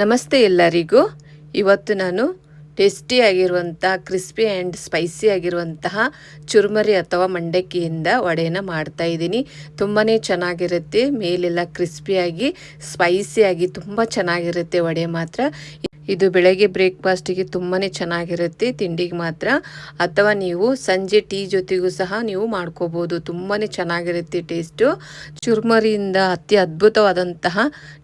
ನಮಸ್ತೆ ಎಲ್ಲರಿಗೂ. ಇವತ್ತು ನಾನು ಟೇಸ್ಟಿಯಾಗಿರುವಂಥ ಕ್ರಿಸ್ಪಿ ಆ್ಯಂಡ್ ಸ್ಪೈಸಿ ಆಗಿರುವಂತಹ ಚುರುಮರಿ ಅಥವಾ ಮಂಡಕ್ಕಿಯಿಂದ ವಡೆನ ಮಾಡ್ತಾ ಇದ್ದೀನಿ. ತುಂಬಾ ಚೆನ್ನಾಗಿರುತ್ತೆ, ಮೇಲೆಲ್ಲ ಕ್ರಿಸ್ಪಿಯಾಗಿ, ಸ್ಪೈಸಿಯಾಗಿ, ತುಂಬ ಚೆನ್ನಾಗಿರುತ್ತೆ ವಡೆ ಮಾತ್ರ. ಇದು ಬೆಳಗ್ಗೆ ಬ್ರೇಕ್ಫಾಸ್ಟಿಗೆ ತುಂಬಾ ಚೆನ್ನಾಗಿರುತ್ತೆ, ತಿಂಡಿಗೆ ಮಾತ್ರ. ಅಥವಾ ನೀವು ಸಂಜೆ ಟೀ ಜೊತೆಗೂ ಸಹ ನೀವು ಮಾಡ್ಕೋಬೋದು ತುಂಬಾ ಚೆನ್ನಾಗಿರುತ್ತೆ ಟೇಸ್ಟು. ಚುರ್ಮರಿಯಿಂದ ಅತಿ ಅದ್ಭುತವಾದಂತಹ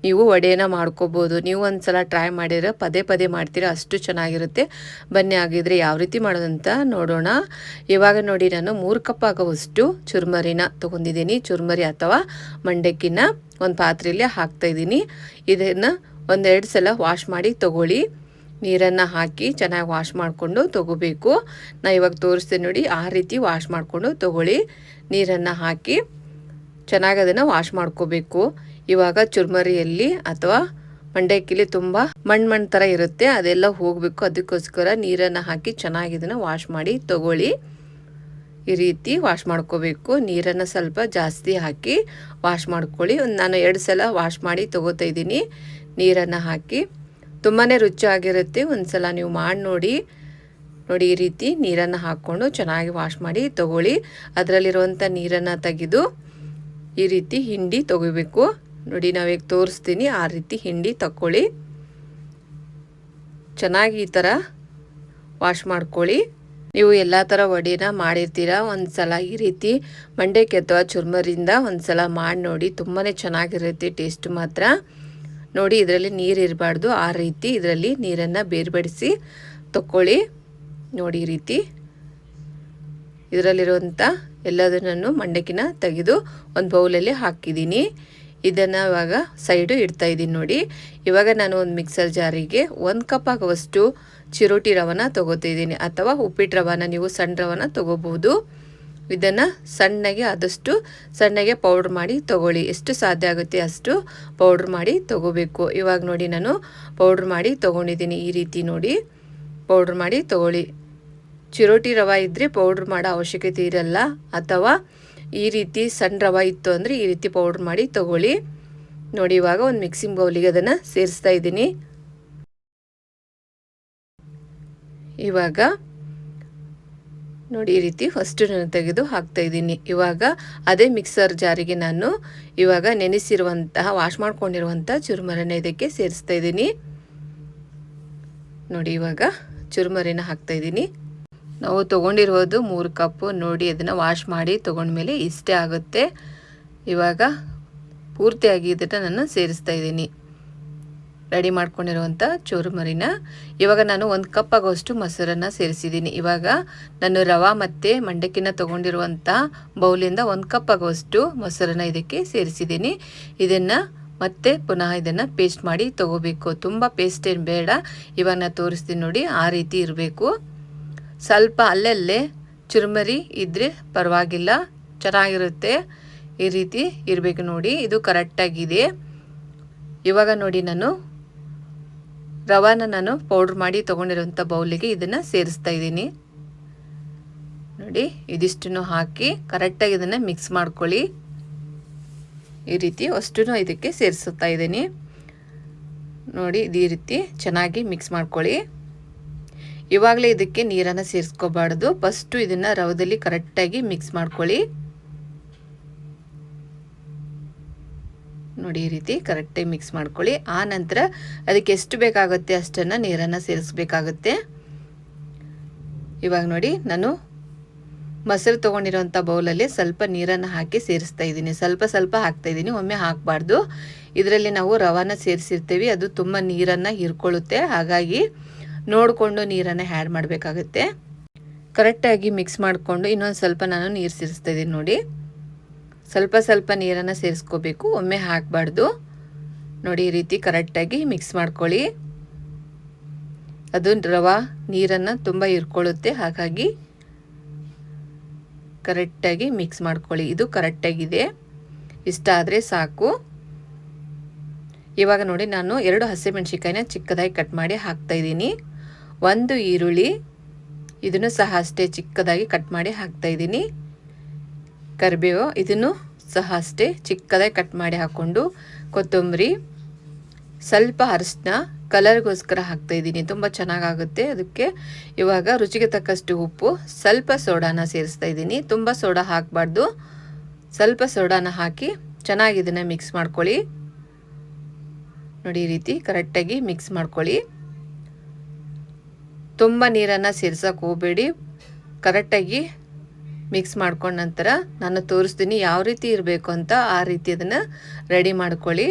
ನೀವು ವಡೆನ ಮಾಡ್ಕೋಬೋದು. ನೀವು ಒಂದ್ಸಲ ಟ್ರೈ ಮಾಡಿದ್ರೆ, ಪದೇ ಪದೇ ಮಾಡ್ತೀರಾ, ಅಷ್ಟು ಚೆನ್ನಾಗಿರುತ್ತೆ. ಬನ್ನಿ ಆಗಿದ್ರೆ ಯಾವ ರೀತಿ ಮಾಡೋದಂತ ನೋಡೋಣ. ಇವಾಗ ನೋಡಿ, ನಾನು ಮೂರು ಕಪ್ ಆಗೋವಷ್ಟು ಚುರ್ಮರಿನ ತೊಗೊಂಡಿದ್ದೀನಿ. ಚುರ್ಮರಿ ಅಥವಾ ಮಂಡಕ್ಕಿನ ಒಂದು ಪಾತ್ರೆಯಲ್ಲಿ ಹಾಕ್ತಾ ಇದ್ದೀನಿ. ಇದನ್ನು ಒಂದೆರಡು ಸಲ ವಾಶ್ ಮಾಡಿ ತಗೊಳ್ಳಿ. ನೀರನ್ನು ಹಾಕಿ ಚೆನ್ನಾಗಿ ವಾಶ್ ಮಾಡಿಕೊಂಡು ತಗೋಬೇಕು. ನಾ ಇವಾಗ ತೋರಿಸ್ತೀನಿ ನೋಡಿ, ಆ ರೀತಿ ವಾಶ್ ಮಾಡಿಕೊಂಡು ತಗೊಳ್ಳಿ. ನೀರನ್ನು ಹಾಕಿ ಚೆನ್ನಾಗಿ ಅದನ್ನು ವಾಶ್ ಮಾಡ್ಕೋಬೇಕು. ಇವಾಗ ಚುರ್ಮರಿಯಲ್ಲಿ ಅಥವಾ ಮಂಡಕ್ಕಿಲಿ ತುಂಬ ಮಣ್ಣು ಮಣ್ಣು ಥರ ಇರುತ್ತೆ, ಅದೆಲ್ಲ ಹೋಗಬೇಕು. ಅದಕ್ಕೋಸ್ಕರ ನೀರನ್ನು ಹಾಕಿ ಚೆನ್ನಾಗಿ ಇದನ್ನು ವಾಶ್ ಮಾಡಿ ತಗೊಳ್ಳಿ. ಈ ರೀತಿ ವಾಶ್ ಮಾಡ್ಕೋಬೇಕು. ನೀರನ್ನು ಸ್ವಲ್ಪ ಜಾಸ್ತಿ ಹಾಕಿ ವಾಶ್ ಮಾಡ್ಕೊಳ್ಳಿ. ಒಂದು ನಾನು ಎರಡು ಸಲ ವಾಶ್ ಮಾಡಿ ತೊಗೋತಾ ನೀರನ್ನು ಹಾಕಿ ತುಂಬಾ ರುಚಿಯಾಗಿರುತ್ತೆ. ಒಂದು ಸಲ ನೀವು ಮಾಡಿ ನೋಡಿ ನೋಡಿ ಈ ರೀತಿ ನೀರನ್ನು ಹಾಕ್ಕೊಂಡು ಚೆನ್ನಾಗಿ ವಾಶ್ ಮಾಡಿ ತಗೊಳ್ಳಿ. ಅದರಲ್ಲಿರುವಂಥ ನೀರನ್ನು ತೆಗೆದು ಈ ರೀತಿ ಹಿಂಡಿ ತೊಗೋಬೇಕು. ನೋಡಿ, ನಾವೀಗ ತೋರಿಸ್ತೀನಿ, ಆ ರೀತಿ ಹಿಂಡಿ ತಕ್ಕೊಳ್ಳಿ. ಚೆನ್ನಾಗಿ ಈ ಥರ ವಾಶ್ ಮಾಡ್ಕೊಳ್ಳಿ. ನೀವು ಎಲ್ಲ ಥರ ವಡಿನ ಮಾಡಿರ್ತೀರ? ಒಂದು ಸಲ ಈ ರೀತಿ ಮಂಡೆಕ್ಕೆ ಅಥವಾ ಚುರ್ಮರಿಂದ ಒಂದು ಸಲ ಮಾಡಿ ನೋಡಿ. ತುಂಬಾ ಚೆನ್ನಾಗಿರುತ್ತೆ, ಟೇಸ್ಟ್ ಮಾತ್ರ. ನೋಡಿ, ಇದರಲ್ಲಿ ನೀರು ಇರಬಾರ್ದು. ಆ ರೀತಿ ಇದರಲ್ಲಿ ನೀರನ್ನು ಬೇರ್ಪಡಿಸಿ ತಕ್ಕೊಳ್ಳಿ ನೋಡಿ, ಈ ರೀತಿ ಇದರಲ್ಲಿರುವಂಥ ಎಲ್ಲದನ್ನು ಮಂಡಕ್ಕಿನ ತೆಗೆದು ಒಂದು ಬೌಲಲ್ಲಿ ಹಾಕಿದ್ದೀನಿ. ಇದನ್ನು ಇವಾಗ ಸೈಡು ಇಡ್ತಾ ಇದ್ದೀನಿ ನೋಡಿ. ಇವಾಗ ನಾನು ಒಂದು ಮಿಕ್ಸರ್ ಜಾರಿಗೆ ಒಂದು ಕಪ್ ಆಗುವಷ್ಟು ಚಿರೋಟಿ ರವನ ತೊಗೋತಿದ್ದೀನಿ ಅಥವಾ ಉಪ್ಪಿಟ್ಟು ರವನ, ನೀವು ಸಣ್ಣ ರವನ ತೊಗೋಬೋದು ಇದನ್ನು ಸಣ್ಣಗೆ ಆದಷ್ಟು ಸಣ್ಣಗೆ ಪೌಡ್ರ್ ಮಾಡಿ ತೊಗೊಳ್ಳಿ. ಎಷ್ಟು ಸಾಧ್ಯ ಆಗುತ್ತೆ ಅಷ್ಟು ಪೌಡ್ರ್ ಮಾಡಿ ತೊಗೋಬೇಕು. ಇವಾಗ ನೋಡಿ ನಾನು ಪೌಡ್ರ್ ಮಾಡಿ ತೊಗೊಂಡಿದ್ದೀನಿ ಈ ರೀತಿ ನೋಡಿ. ಪೌಡ್ರ್ ಮಾಡಿ ತೊಗೊಳ್ಳಿ. ಚಿರೋಟಿ ರವೆ ಇದ್ದರೆ ಪೌಡ್ರ್ ಮಾಡೋ ಅವಶ್ಯಕತೆ ಇರಲ್ಲ. ಅಥವಾ ಈ ರೀತಿ ಸಣ್ಣ ರವೆ ಇತ್ತು ಅಂದರೆ ಈ ರೀತಿ ಪೌಡ್ರ್ ಮಾಡಿ ತೊಗೊಳ್ಳಿ. ನೋಡಿ ಇವಾಗ ಒಂದು ಮಿಕ್ಸಿಂಗ್ ಬೌಲಿಗೆ ಅದನ್ನು ಸೇರಿಸ್ತಾ ಇದ್ದೀನಿ. ಇವಾಗ ನೋಡಿ. ಈ ರೀತಿ ಫಸ್ಟು ನಾನು ತೆಗೆದು ಹಾಕ್ತಾ ಇದ್ದೀನಿ. ಇವಾಗ ಅದೇ ಮಿಕ್ಸರ್ ಜಾರಿಗೆ ನಾನು ಇವಾಗ ನೆನೆಸಿರುವಂತಹ ವಾಶ್ ಮಾಡ್ಕೊಂಡಿರುವಂಥ ಚುರುಮರನ್ನ ಇದಕ್ಕೆ ಸೇರಿಸ್ತಾ ಇದ್ದೀನಿ. ನೋಡಿ ಇವಾಗ ಚುರುಮರಿನ ಹಾಕ್ತಾ ಇದ್ದೀನಿ. ನಾವು ತೊಗೊಂಡಿರೋದು ಮೂರು ಕಪ್ಪು. ನೋಡಿ ಅದನ್ನು ವಾಶ್ ಮಾಡಿ ತೊಗೊಂಡ್ಮೇಲೆ ಇಷ್ಟೇ ಆಗುತ್ತೆ. ಇವಾಗ ಪೂರ್ತಿಯಾಗಿ ಇದನ್ನು ನಾನು ಸೇರಿಸ್ತಾ ಇದ್ದೀನಿ. ರೆಡಿ ಮಾಡ್ಕೊಂಡಿರುವಂಥ ಚೂರುಮರಿನ ಇವಾಗ ನಾನು ಒಂದು ಕಪ್ ಆಗೋಷ್ಟು ಮೊಸರನ್ನು ಸೇರಿಸಿದ್ದೀನಿ. ಇವಾಗ ನಾನು ರವೆ ಮತ್ತು ಮಂಡಕ್ಕಿನ ತೊಗೊಂಡಿರುವಂಥ ಬೌಲಿಂದ ಒಂದು ಕಪ್ ಆಗೋಷ್ಟು ಮೊಸರನ್ನು ಇದಕ್ಕೆ ಸೇರಿಸಿದ್ದೀನಿ. ಇದನ್ನು ಮತ್ತೆ ಪುನಃ ಇದನ್ನು ಪೇಸ್ಟ್ ಮಾಡಿ ತೊಗೋಬೇಕು. ತುಂಬ ಪೇಸ್ಟ್ ಏನು ಬೇಡ. ಇವಾಗ ನಾನು ತೋರಿಸ್ತೀನಿ ನೋಡಿ, ಆ ರೀತಿ ಇರಬೇಕು. ಸ್ವಲ್ಪ ಅಲ್ಲಲ್ಲೇ ಚುರುಮರಿ ಇದ್ದರೆ ಪರವಾಗಿಲ್ಲ. ಚೆನ್ನಾಗಿರುತ್ತೆ. ಈ ರೀತಿ ಇರಬೇಕು ನೋಡಿ. ಇದು ಕರೆಕ್ಟಾಗಿದೆ ಇವಾಗ ನೋಡಿ ನಾನು ರವಾನ ನಾನು ಪೌಡ್ರ್ ಮಾಡಿ ತೊಗೊಂಡಿರುವಂಥ ಬೌಲಿಗೆ ಇದನ್ನು ಸೇರಿಸ್ತಾ ಇದ್ದೀನಿ. ನೋಡಿ, ಇದಿಷ್ಟನ್ನು ಹಾಕಿ ಕರೆಕ್ಟಾಗಿ ಇದನ್ನು ಮಿಕ್ಸ್ ಮಾಡ್ಕೊಳ್ಳಿ. ಈ ರೀತಿ ಅಷ್ಟು ಇದಕ್ಕೆ ಸೇರಿಸುತ್ತಾ ಇದ್ದೀನಿ. ನೋಡಿ ಈ ರೀತಿ ಚೆನ್ನಾಗಿ ಮಿಕ್ಸ್ ಮಾಡ್ಕೊಳ್ಳಿ. ಇವಾಗಲೇ ಇದಕ್ಕೆ ನೀರನ್ನು ಸೇರಿಸ್ಕೋಬಾರ್ದು. ಫಸ್ಟು ಇದನ್ನು ರವದಲ್ಲಿ ಕರೆಕ್ಟಾಗಿ ಮಿಕ್ಸ್ ಮಾಡ್ಕೊಳ್ಳಿ. ನೋಡಿ ಈ ರೀತಿ ಕರೆಕ್ಟಾಗಿ ಮಿಕ್ಸ್ ಮಾಡ್ಕೊಳ್ಳಿ. ಆ ನಂತರ ಅದಕ್ಕೆ ಎಷ್ಟು ಬೇಕಾಗುತ್ತೆ ಅಷ್ಟನ್ನು ನೀರನ್ನು ಸೇರಿಸ್ಬೇಕಾಗುತ್ತೆ. ಇವಾಗ ನೋಡಿ ನಾನು ಮೊಸರು ತೊಗೊಂಡಿರೋಂಥ ಬೌಲಲ್ಲಿ ಸ್ವಲ್ಪ ನೀರನ್ನು ಹಾಕಿ ಸೇರಿಸ್ತಾ ಇದ್ದೀನಿ. ಸ್ವಲ್ಪ ಸ್ವಲ್ಪ ಹಾಕ್ತಾ ಇದ್ದೀನಿ, ಒಮ್ಮೆ ಹಾಕಬಾರ್ದು. ಇದರಲ್ಲಿ ನಾವು ರವಾನ ಸೇರಿಸಿರ್ತೀವಿ, ಅದು ತುಂಬ ನೀರನ್ನು ಹೀರ್ಕೊಳ್ಳುತ್ತೆ. ಹಾಗಾಗಿ ನೋಡಿಕೊಂಡು ನೀರನ್ನು ಆ್ಯಡ್ ಮಾಡಬೇಕಾಗುತ್ತೆ. ಕರೆಕ್ಟಾಗಿ ಮಿಕ್ಸ್ ಮಾಡಿಕೊಂಡು ಇನ್ನೊಂದು ಸ್ವಲ್ಪ ನಾನು ನೀರು ಸೇರಿಸ್ತಾ ಇದ್ದೀನಿ ನೋಡಿ. ಸ್ವಲ್ಪ ಸ್ವಲ್ಪ ನೀರನ್ನು ಸೇರಿಸ್ಕೋಬೇಕು. ಒಮ್ಮೆ ಹಾಕಬಾರ್ದು. ನೋಡಿ, ಈ ರೀತಿ ಕರೆಕ್ಟಾಗಿ ಮಿಕ್ಸ್ ಮಾಡ್ಕೊಳ್ಳಿ. ಅದು ರವಾ ನೀರನ್ನು ತುಂಬ ಇರ್ಕೊಳ್ಳುತ್ತೆ. ಹಾಗಾಗಿ ಕರೆಕ್ಟಾಗಿ ಮಿಕ್ಸ್ ಮಾಡ್ಕೊಳ್ಳಿ. ಇದು ಕರೆಕ್ಟಾಗಿದೆ. ಇಷ್ಟ ಆದರೆ ಸಾಕು. ಇವಾಗ ನೋಡಿ, ನಾನು ಎರಡು ಹಸಿಮೆಣ್ಸಿಕಾಯಿನ ಚಿಕ್ಕದಾಗಿ ಕಟ್ ಮಾಡಿ ಹಾಕ್ತಾಯಿದ್ದೀನಿ ಒಂದು ಈರುಳ್ಳಿ. ಇದನ್ನು ಸಹ ಅಷ್ಟೇ ಚಿಕ್ಕದಾಗಿ ಕಟ್ ಮಾಡಿ ಹಾಕ್ತಾ ಇದ್ದೀನಿ. ಕರಿಬೇವು, ಇದನ್ನು ಸಹ ಅಷ್ಟೇ ಚಿಕ್ಕದಾಗಿ ಕಟ್ ಮಾಡಿ ಹಾಕ್ಕೊಂಡು ಕೊತ್ತಂಬರಿ, ಸ್ವಲ್ಪ ಅರಿಶಿನ ಕಲರ್ಗೋಸ್ಕರ ಹಾಕ್ತಾ ಇದ್ದೀನಿ. ತುಂಬ ಚೆನ್ನಾಗಾಗುತ್ತೆ. ಅದಕ್ಕೆ ಇವಾಗ ರುಚಿಗೆ ತಕ್ಕಷ್ಟು ಉಪ್ಪು, ಸ್ವಲ್ಪ ಸೋಡಾನ ಸೇರಿಸ್ತಾ ಇದ್ದೀನಿ. ತುಂಬ ಸೋಡಾ ಹಾಕಬಾರ್ದು. ಸ್ವಲ್ಪ ಸೋಡಾನ ಹಾಕಿ ಚೆನ್ನಾಗಿ ಇದನ್ನು ಮಿಕ್ಸ್ ಮಾಡ್ಕೊಳ್ಳಿ. ನೋಡಿ, ಈ ರೀತಿ ಕರೆಕ್ಟಾಗಿ ಮಿಕ್ಸ್ ಮಾಡ್ಕೊಳ್ಳಿ. ತುಂಬ ನೀರನ್ನು ಸೇರ್ಸೋಕೆ ಹೋಗಬೇಡಿ. ಕರೆಕ್ಟಾಗಿ ಮಿಕ್ಸ್ ಮಾಡ್ಕೊಂಡ ನಂತರ ನಾನು ತೋರಿಸ್ತೀನಿ ಯಾವ ರೀತಿ ಇರಬೇಕು ಅಂತ ಆ ರೀತಿ ಅದನ್ನು ರೆಡಿ ಮಾಡ್ಕೊಳ್ಳಿ.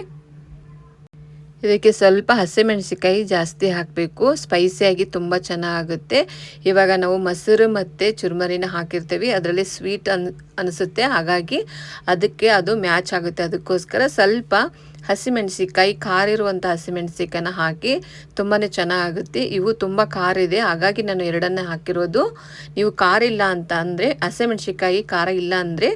ಇದಕ್ಕೆ ಸ್ವಲ್ಪ ಹಸಿಮೆಣಸಿಕಾಯಿ ಜಾಸ್ತಿ ಹಾಕಬೇಕು. ಸ್ಪೈಸಿಯಾಗಿ ತುಂಬ ಚೆನ್ನಾಗುತ್ತೆ. ಇವಾಗ ನಾವು ಮೊಸರು ಮತ್ತು ಚುರುಮರಿನ ಹಾಕಿರ್ತೀವಿ. ಅದರಲ್ಲಿ ಸ್ವೀಟ್ ಅನ್, ಅನಿಸುತ್ತೆ. ಹಾಗಾಗಿ ಅದಕ್ಕೆ ಅದು ಮ್ಯಾಚ್ ಆಗುತ್ತೆ. ಅದಕ್ಕೋಸ್ಕರ ಸ್ವಲ್ಪ ಹಸಿಮೆಣಸಿಕಾಯಿ ಖಾರ ಇರುವಂಥ ಹಸಿಮೆಣಸಿಕಾಯನ್ನ ಹಾಕಿ ತುಂಬಾ ಚೆನ್ನಾಗುತ್ತೆ ಇವು ತುಂಬ ಖಾರ ಇದೆ. ಹಾಗಾಗಿ ನಾನು ಎರಡನ್ನೇ ಹಾಕಿರೋದು. ನೀವು ಖಾರ ಇಲ್ಲ ಅಂತ ಅಂದರೆ ಹಸಿಮೆಣಸಿಕಾಯಿ ಖಾರ ಇಲ್ಲ ಅಂದರೆ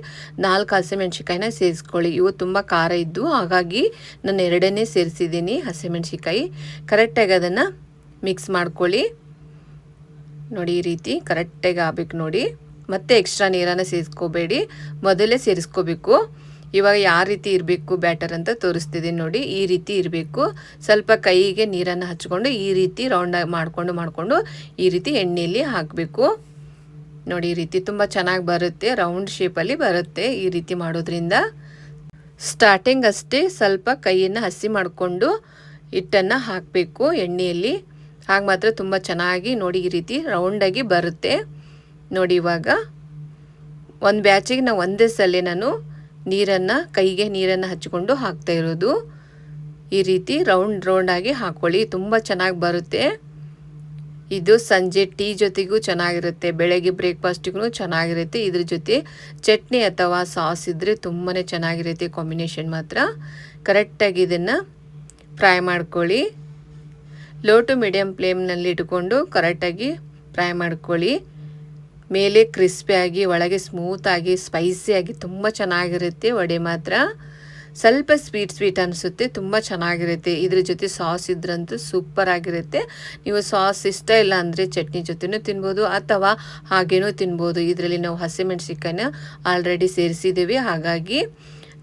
ನಾಲ್ಕು ಹಸಿಮೆಣಸಿಕಾಯಿನ ಸೇರಿಸ್ಕೊಳ್ಳಿ. ಇವು ತುಂಬ ಖಾರ ಇದ್ದು, ಹಾಗಾಗಿ ನಾನು ಎರಡನ್ನೇ ಸೇರಿಸಿದ್ದೀನಿ ಹಸಿಮೆಣಸಿಕಾಯಿ ಕರೆಕ್ಟಾಗಿ ಅದನ್ನು ಮಿಕ್ಸ್ ಮಾಡ್ಕೊಳ್ಳಿ. ನೋಡಿ ಈ ರೀತಿ ಕರೆಕ್ಟಾಗಿ ಆಗ್ಬೇಕು ನೋಡಿ. ಮತ್ತೆ ಎಕ್ಸ್ಟ್ರಾ ನೀರನ್ನು ಸೇರಿಸ್ಕೋಬೇಡಿ. ಮೊದಲೇ ಸೇರಿಸ್ಕೋಬೇಕು. ಇವಾಗ ಯಾವ ರೀತಿ ಇರಬೇಕು ಬ್ಯಾಟರ್ ಅಂತ ತೋರಿಸ್ತಿದ್ದೀನಿ ನೋಡಿ, ಈ ರೀತಿ ಇರಬೇಕು. ಸ್ವಲ್ಪ ಕೈಗೆ ನೀರನ್ನು ಹಚ್ಕೊಂಡು ಈ ರೀತಿ ರೌಂಡಾಗಿ ಮಾಡಿಕೊಂಡು ಮಾಡಿಕೊಂಡು ಈ ರೀತಿ ಎಣ್ಣೆಯಲ್ಲಿ ಹಾಕಬೇಕು. ನೋಡಿ, ಈ ರೀತಿ ತುಂಬ ಚೆನ್ನಾಗಿ ಬರುತ್ತೆ ರೌಂಡ್ ಶೇಪಲ್ಲಿ ಬರುತ್ತೆ ಈ ರೀತಿ ಮಾಡೋದ್ರಿಂದ. ಸ್ಟಾರ್ಟಿಂಗ್ ಅಷ್ಟೇ ಸ್ವಲ್ಪ ಕೈಯನ್ನು ಹಸಿ ಮಾಡಿಕೊಂಡು ಹಿಟ್ಟನ್ನು ಹಾಕಬೇಕು ಎಣ್ಣೆಯಲ್ಲಿ. ಹಾಗೆ ಮಾತ್ರ ತುಂಬ ಚೆನ್ನಾಗಿ ನೋಡಿ ಈ ರೀತಿ ರೌಂಡಾಗಿ ಬರುತ್ತೆ. ನೋಡಿ ಇವಾಗ, ಒಂದು ಬ್ಯಾಚಿಗೆ ನಾವು ಒಂದೇ ಸಲ ನಾನು ನೀರನ್ನು, ಕೈಗೆ ನೀರನ್ನು ಹಚ್ಚಿಕೊಂಡು ಹಾಕ್ತಾ ಇರೋದು. ಈ ರೀತಿ ರೌಂಡ್ ರೌಂಡಾಗಿ ಹಾಕ್ಕೊಳ್ಳಿ ತುಂಬ ಚೆನ್ನಾಗಿ ಬರುತ್ತೆ. ಇದು ಸಂಜೆ ಟೀ ಜೊತೆಗೂ ಚೆನ್ನಾಗಿರುತ್ತೆ. ಬೆಳಗ್ಗೆ ಬ್ರೇಕ್ಫಾಸ್ಟಿಗೂ ಚೆನ್ನಾಗಿರುತ್ತೆ. ಇದ್ರ ಜೊತೆ ಚಟ್ನಿ ಅಥವಾ ಸಾಸ್ ಇದ್ದರೆ ತುಂಬಾ ಚೆನ್ನಾಗಿರುತ್ತೆ ಕಾಂಬಿನೇಷನ್ ಮಾತ್ರ. ಕರೆಕ್ಟಾಗಿ ಇದನ್ನು ಫ್ರೈ ಮಾಡ್ಕೊಳ್ಳಿ. ಲೋ ಟು ಮೀಡಿಯಮ್ ಫ್ಲೇಮ್ನಲ್ಲಿ ಇಟ್ಕೊಂಡು ಕರೆಕ್ಟಾಗಿ ಫ್ರೈ ಮಾಡ್ಕೊಳ್ಳಿ. ಮೇಲೆ ಕ್ರಿಸ್ಪಿಯಾಗಿ ಒಳಗೆ ಸ್ಮೂತಾಗಿ ಸ್ಪೈಸಿಯಾಗಿ ತುಂಬ ಚೆನ್ನಾಗಿರುತ್ತೆ ವಡೆ ಮಾತ್ರ. ಸ್ವಲ್ಪ ಸ್ವೀಟ್ ಸ್ವೀಟ್ ಅನಿಸುತ್ತೆ, ತುಂಬ ಚೆನ್ನಾಗಿರುತ್ತೆ. ಇದ್ರ ಜೊತೆ ಸಾಸ್ ಇದ್ರಂತೂ ಸೂಪರ್ ಆಗಿರುತ್ತೆ. ನೀವು ಸಾಸ್ ಇಷ್ಟ ಇಲ್ಲ ಅಂದರೆ ಚಟ್ನಿ ಜೊತೆನೂ ತಿನ್ಬೋದು ಅಥವಾ ಹಾಗೇನೂ ತಿನ್ಬೋದು. ಇದರಲ್ಲಿ ನಾವು ಹಸಿಮೆಣ್ಸಿಕಾಯಿನ ಆಲ್ರೆಡಿ ಸೇರಿಸಿದ್ದೀವಿ. ಹಾಗಾಗಿ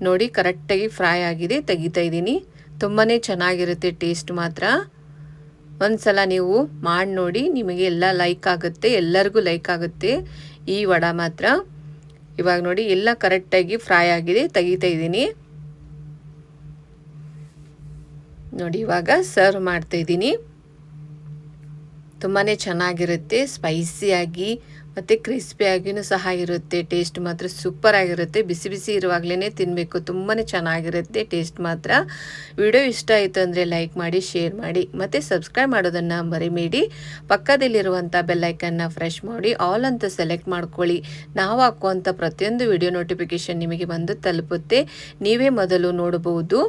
ನೋಡಿ ಕರೆಕ್ಟಾಗಿ ಫ್ರೈ ಆಗಿದೆ, ತೆಗಿತಾ ಇದ್ದೀನಿ. ತುಂಬಾ ಚೆನ್ನಾಗಿರುತ್ತೆ ಟೇಸ್ಟ್ ಮಾತ್ರ. ಒಂದು ಸಲ ನೀವು ಮಾಡಿ ನೋಡಿ, ನಿಮಗೆ ಎಲ್ಲ ಲೈಕ್ ಆಗುತ್ತೆ, ಎಲ್ಲರಿಗೂ ಲೈಕ್ ಆಗುತ್ತೆ. ಈ ವಡ ಮಾತ್ರ. ಇವಾಗ ನೋಡಿ, ಎಲ್ಲ ಕರೆಕ್ಟಾಗಿ ಫ್ರೈ ಆಗಿದೆ, ತೆಗಿತಾ ಇದ್ದೀನಿ. ನೋಡಿ, ಇವಾಗ ಸರ್ವ್ ಮಾಡ್ತಾ ಇದ್ದೀನಿ. ತುಂಬಾ ಚೆನ್ನಾಗಿರುತ್ತೆ ಸ್ಪೈಸಿಯಾಗಿ ಮತ್ತು ಕ್ರಿಸ್ಪಿಯಾಗಿಯೂ ಸಹ ಇರುತ್ತೆ ಟೇಸ್ಟ್ ಮಾತ್ರ ಸೂಪರ್ ಆಗಿರುತ್ತೆ. ಬಿಸಿ ಬಿಸಿ ಇರುವಾಗಲೇ ತಿನ್ನಬೇಕು ತುಂಬಾ ಚೆನ್ನಾಗಿರುತ್ತೆ ಟೇಸ್ಟ್ ಮಾತ್ರ. ವಿಡಿಯೋ ಇಷ್ಟ ಆಯಿತು ಅಂದರೆ ಲೈಕ್ ಮಾಡಿ ಶೇರ್ ಮಾಡಿ, ಮತ್ತು ಸಬ್ಸ್ಕ್ರೈಬ್ ಮಾಡೋದನ್ನು ಮರಿಬೇಡಿ. ಪಕ್ಕದಲ್ಲಿರುವಂಥ ಬೆಲ್ಲೈಕನ್ನ ಫ್ರೆಶ್ ಮಾಡಿ ಆಲ್ ಅಂತ ಸೆಲೆಕ್ಟ್ ಮಾಡ್ಕೊಳ್ಳಿ. ನಾವು ಹಾಕುವಂಥ ಪ್ರತಿಯೊಂದು ವಿಡಿಯೋ ನೋಟಿಫಿಕೇಷನ್ ನಿಮಗೆ ಬಂದು ತಲುಪುತ್ತೆ. ನೀವೇ ಮೊದಲು ನೋಡಬಹುದು.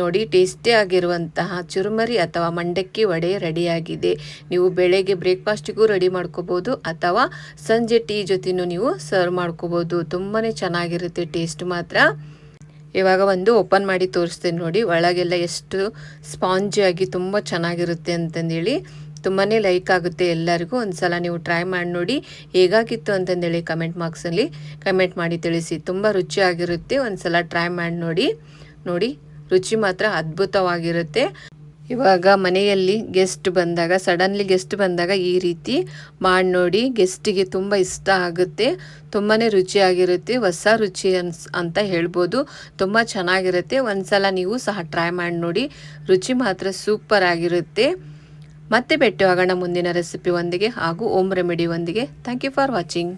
ನೋಡಿ, ಟೇಸ್ಟಿ ಆಗಿರುವಂತಹ ಚುರುಮರಿ ಅಥವಾ ಮಂಡಕ್ಕಿ ವಡೆ ರೆಡಿಯಾಗಿದೆ. ನೀವು ಬೆಳಗ್ಗೆ ಬ್ರೇಕ್ಫಾಸ್ಟಿಗೂ ರೆಡಿ ಮಾಡ್ಕೋಬೋದು, ಅಥವಾ ಸಂಜೆ ಟೀ ಜೊತೆನೂ ನೀವು ಸರ್ವ್ ಮಾಡ್ಕೋಬೋದು. ತುಂಬಾ ಚೆನ್ನಾಗಿರುತ್ತೆ ಟೇಸ್ಟ್ ಮಾತ್ರ. ಇವಾಗ ಒಂದು ಓಪನ್ ಮಾಡಿ ತೋರಿಸ್ತೀನಿ ನೋಡಿ, ಒಳಗೆಲ್ಲ ಎಷ್ಟು ಸ್ಪಾಂಜಿಯಾಗಿ ತುಂಬ ಚೆನ್ನಾಗಿರುತ್ತೆ ಅಂತಂದೇಳಿ. ತುಂಬಾ ಲೈಕ್ ಆಗುತ್ತೆ ಎಲ್ಲರಿಗೂ. ಒಂದು ಸಲ ನೀವು ಟ್ರೈ ಮಾಡಿ ನೋಡಿ, ಹೇಗಾಗಿತ್ತು ಅಂತಂದೇಳಿ ಕಮೆಂಟ್ ಬಾಕ್ಸಲ್ಲಿ ಕಮೆಂಟ್ ಮಾಡಿ ತಿಳಿಸಿ. ತುಂಬ ರುಚಿಯಾಗಿರುತ್ತೆ. ಒಂದು ಸಲ ಟ್ರೈ ಮಾಡಿ ನೋಡಿ ನೋಡಿ. ರುಚಿ ಮಾತ್ರ ಅದ್ಭುತವಾಗಿರುತ್ತೆ. ಇವಾಗ ಮನೆಯಲ್ಲಿ ಗೆಸ್ಟ್ ಬಂದಾಗ ಸಡನ್ಲಿ ಗೆಸ್ಟ್ ಬಂದಾಗ ಈ ರೀತಿ ಮಾಡಿ ನೋಡಿ ಗೆಸ್ಟಿಗೆ ತುಂಬ ಇಷ್ಟ ಆಗುತ್ತೆ. ತುಂಬಾ ರುಚಿಯಾಗಿರುತ್ತೆ, ಹೊಸ ರುಚಿ ಅನ್ಸ್, ಅಂತ ಹೇಳ್ಬೋದು. ತುಂಬ ಚೆನ್ನಾಗಿರುತ್ತೆ. ಒಂದ್ಸಲ ನೀವು ಸಹ ಟ್ರೈ ಮಾಡಿ ನೋಡಿ, ರುಚಿ ಮಾತ್ರ ಸೂಪರ್ ಆಗಿರುತ್ತೆ. ಮತ್ತೆ ಭೇಟಿ ಆಗೋಣ ಮುಂದಿನ ರೆಸಿಪಿ ಒಂದಿಗೆ ಹಾಗೂ ಓಮ್ ರೆಮಿಡಿ ಒಂದಿಗೆ. Thank you for watching